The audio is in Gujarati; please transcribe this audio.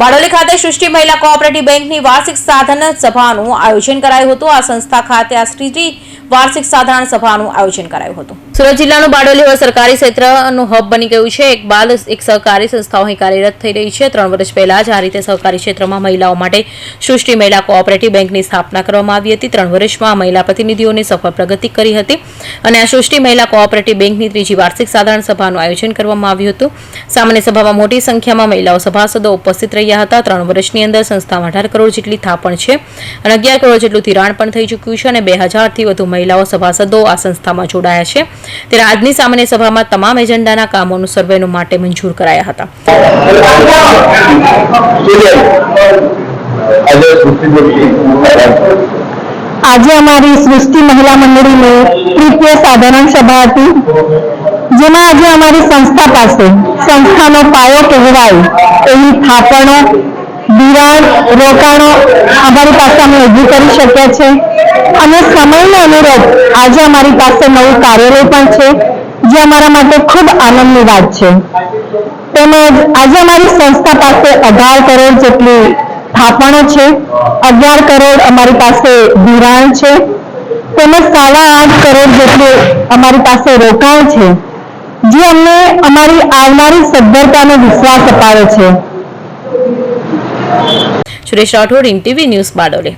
બારડોલી ખાતે સૃષ્ટિ મહિલા કોઓપરેટિવ બેંકની વાર્ષિક સાધન સભાનું આયોજન કરાયું હતું. આ સંસ્થા ખાતે આ સૃષ્ટિ વાર્ષિક સાધારણ સભાનું આયોજન કરાયું હતું. સુરત જિલ્લાનું બારડોલી હવે સરકારી ક્ષેત્રનું હબ બની ગયું છે. એક બાલ એક સહકારી સંસ્થાઓ અહીં કાર્યરત થઈ રહી છે. ત્રણ વર્ષ પહેલા જ આ રીતે સહકારી ક્ષેત્રમાં મહિલાઓ માટે સૃષ્ટિ મહિલા કોઓપરેટિવ બેંકની સ્થાપના કરવામાં આવી હતી. ત્રણ વર્ષમાં મહિલા પ્રતિનિધિઓને સફળ પ્રગતિ કરી હતી અને આ સૃષ્ટિ મહિલા કોઓપરેટિવ બેંકની ત્રીજી વાર્ષિક સાધારણ સભાનું આયોજન કરવામાં આવ્યું હતું. સામાન્ય સભામાં મોટી સંખ્યામાં મહિલાઓ સભાસદો ઉપસ્થિત રહ્યા હતા. ત્રણ વર્ષની અંદર સંસ્થામાં અઢાર કરોડ જેટલી થાપણ છે અને અગિયાર કરોડ જેટલું ધિરાણ પણ થઈ ચૂક્યું છે અને બે હજારથી વધુ મહિલાઓ સભાસદો આ સંસ્થામાં જોડાયા છે. ત્યારે આજની સામાન્ય સભામાં તમામ એજન્ડાના કામોનું સર્વેનો માટે મંજૂર કરાયા હતા. આજે અમારી સૃષ્ટિ મહિલા મંડળીની તૃતીય સાધારણ સભા હતી, જેમાં આજે અમારી સંસ્થા પાસે સંસ્થાનો પાયો કહેવાય એવી થાપણો ધિરાણ રોકાણો અમારી પાસે અમે ઊભું કરી શક્યા છે અને સમયને અનુરૂપ આજે અમારી પાસે નવું કાર્યાલય પણ છે, જે અમારા માટે ખૂબ આનંદની વાત છે. તેમજ આજે અમારી સંસ્થા પાસે અઢાર કરોડ જેટલી થાપણો છે, અગિયાર કરોડ અમારી પાસે ધિરાણ છે, તેમજ સાડા આઠ કરોડ જેટલું અમારી પાસે રોકાણ છે, જે અમને અમારી આવનારી સદ્ધરતાનો વિશ્વાસ અપાવે છે. Suresh Rathod in TV news Bardoli